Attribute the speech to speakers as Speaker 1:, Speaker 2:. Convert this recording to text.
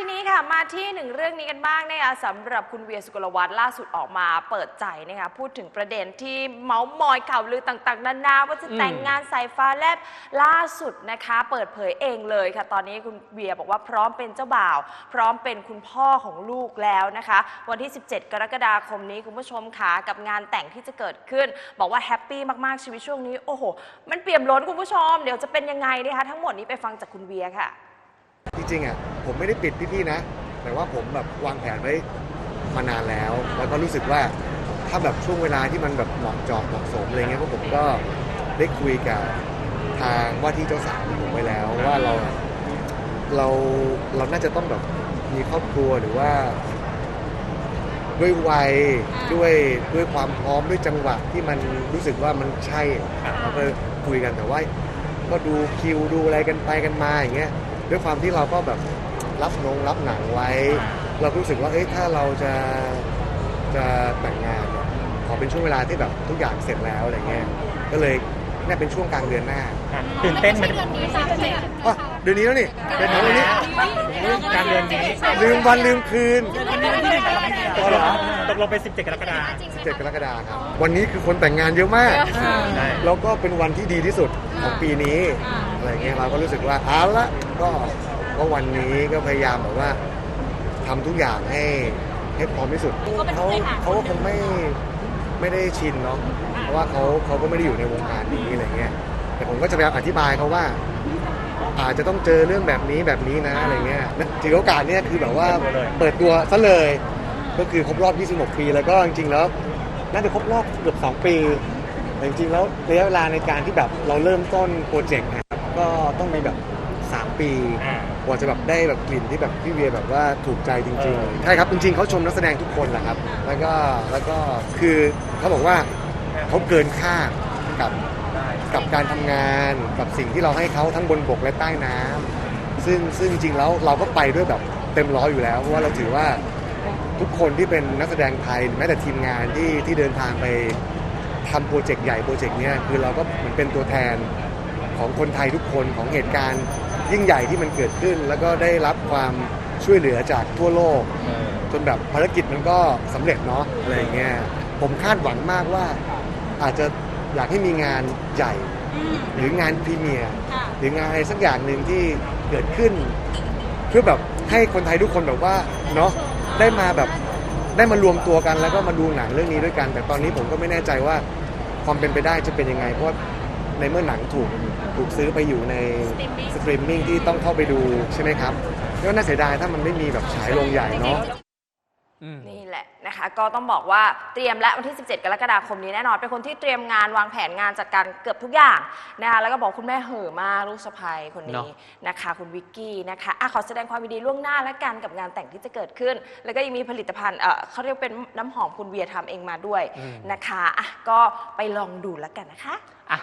Speaker 1: ทีนี้ค่ะมาที่หนึ่งเรื่องนี้กันบ้างนะคะสำหรับคุณเวียสุกลวัฒน์ล่าสุดออกมาเปิดใจนะคะพูดถึงประเด็นที่เมาส์มอยข่าวลือต่างๆ นานาว่าจะแต่งงานสายฟ้าแลบล่าสุดนะคะ เปิดเผยเองเลยค่ะ ตอนนี้คุณเวียบอกว่าพร้อมเป็นเจ้าบ่าว พร้อมเป็นคุณพ่อของลูกแล้วนะคะ วันที่ 17 กรกฎาคมนี้คุณผู้ชมค่ะกับงานแต่งที่จะเกิดขึ้น บอกว่าแฮปปี้มากๆชีวิตช่วงนี้โอ้โหมันเปี่ยมล้นคุณผู้ชม เดี๋ยวจะเป็นยังไงนะคะทั้งหมดนี้ไปฟังจากคุณเวียค่ะ
Speaker 2: ริงๆอะผมไม่ได้ปิดพี่ๆนะ แต่ว่าผมแบบวางแผนไว้มานานแล้ว แล้วก็รู้สึกว่าถ้าแบบช่วงเวลาที่มันแบบเหมาะเจาะเหมาะสมอะไรเงี้ยพวกผมก็ได้คุยกับทางว่าที่เจ้าสาวผมไปแล้วว่าเราเราเราน่าจะต้องแบบมีครอบครัวหรือว่า ด้วยวัยด้วยด้วยความพร้อมด้วยจังหวะที่มันรู้สึกว่ามันใช่เราก็คุยกันแต่ว่า ก็ดูคิวดูอะไรกันไปกันมาอย่างเงี้ย ด้วยความที่เราก็แบบรับนงรับหนังไว้ เราก็รู้สึกว่าเอ้ยถ้าเราจะจะแต่งงานเนี่ยขอเป็นช่วงเวลาที่แบบทุกอย่างเสร็จแล้วอะไรเงี้ยก็เลยน่าเป็นช่วงกลางเดือนหน้า
Speaker 3: อะตื่นเต้นไหม
Speaker 2: อ๋อเดือนนี้แล้วนี่เดือนนี้แล้วนี่
Speaker 3: กลางเดือนนี้
Speaker 2: ลืมวันลืมคืน
Speaker 3: ตกลงตกลงเป็น17 กรกฎาคม
Speaker 2: 17กรกฎาคมครับ วันนี้คือคนแต่งงานเยอะมาก
Speaker 3: ใช่
Speaker 2: แล้วก็เป็นวันที่ดีที่สุดของปีนี้ อะไรเงี้ยเราก็รู้สึกว่าเอาละก็ก็วันนี้ก็พยายามแบบว่าทำทุกอย่างให้ให้พร้อมที่สุดเขาเขาก็คงไม่ไม่ได้ชินเนาะเพราะว่าเขาเขาก็ไม่ได้อยู่ในวงการนี้อะไรเงี้ยแต่ผมก็จะพยายามอธิบายเขาว่า อาจจะต้องเจอเรื่องแบบนี้แบบนี้นะอะไรเงี้ยนะถือโอกาสเนี้ยคือแบบว่าเปิดตัวซะเลย ก็คือครบรอบ 26 ปีแล้วก็จริงๆแล้วน่าจะครบรอบเกือบ2ปีแต่จริงๆแล้วระยะเวลาในการที่แบบเราเริ่มต้นโปรเจกต์นะครับ ก็ต้องมีแบบ 3 ปี
Speaker 3: อ่า
Speaker 2: กว่าจะแบบได้แบบกลิ่นที่แบบพี่เวียแบบว่าถูกใจจริงๆใช่ครับจริง ๆเขาชมนักแสดงทุกคนแหละครับ แล้วก็แล้วก็คือเขาบอกว่าเขาเกินคาดกับกับการทำงานกับสิ่งที่เราให้เขาทั้งบนบกและใต้น้ำซึ่งซึ่งจริงๆแล้วเราก็ไปด้วยแบบเต็มร้อยอยู่แล้ว เพราะว่าเราถือว่าทุกคนที่เป็นนักแสดงไทยหรือแม้แต่ทีมงานที่ที่เดินทางไปทำโปรเจกต์ใหญ่โปรเจกต์เนี้ยคือเราก็เหมือนเป็นตัวแทน ของคนไทยทุกคนของเหตุการณ์ยิ่งใหญ่ที่มันเกิดขึ้น แล้วก็ได้รับความช่วยเหลือจากทั่วโลก จนแบบภารกิจมันก็สำเร็จเนาะอะไรเงี้ยผมคาดหวังมากว่า อาจจะอยากให้มีงานใหญ่ หรืองานพรีเมียร์หรืองานอะไรสักอย่างหนึ่งที่เกิดขึ้น เพื่อแบบให้คนไทยทุกคนแบบว่าเนาะได้มาแบบได้มารวมตัวกันแล้วก็มาดูหนังเรื่องนี้ด้วยกัน แต่ตอนนี้ผมก็ไม่แน่ใจว่าความเป็นไปได้จะเป็นยังไงเพราะ ในเมื่อหนังถูกถูกซื้อไปอยู่ในสตรีมมิ่งที่ต้องเข้าไปดูใช่ไหมครับก็น่าเสียดายถ้ามันไม่มีแบบฉายโรงใหญ่เนาะ
Speaker 1: นี่แหละนะคะ ก็ต้องบอกว่าเตรียมและวันที่ 17 กรกฎาคมนี้แน่นอน เป็นคนที่เตรียมงานวางแผนงานจัดการเกือบทุกอย่างนะคะแล้วก็บอกคุณแม่เห่อะมากลูกสะใภ้คน
Speaker 3: เน
Speaker 1: นี้
Speaker 3: อะ
Speaker 1: นะคะ คุณวิกกี้นะคะอะขอแสดงความยินดีล่วงหน้าและกันกับงานแต่งที่จะเกิดขึ้น แล้วก็ยังมีผลิตภัณฑ์เอ่อเขาเรียกเป็นน้ำหอมคุณเวียทำเองมาด้วยนะคะอะก็ไปลองดูแล้วกันนะคะ
Speaker 3: อะ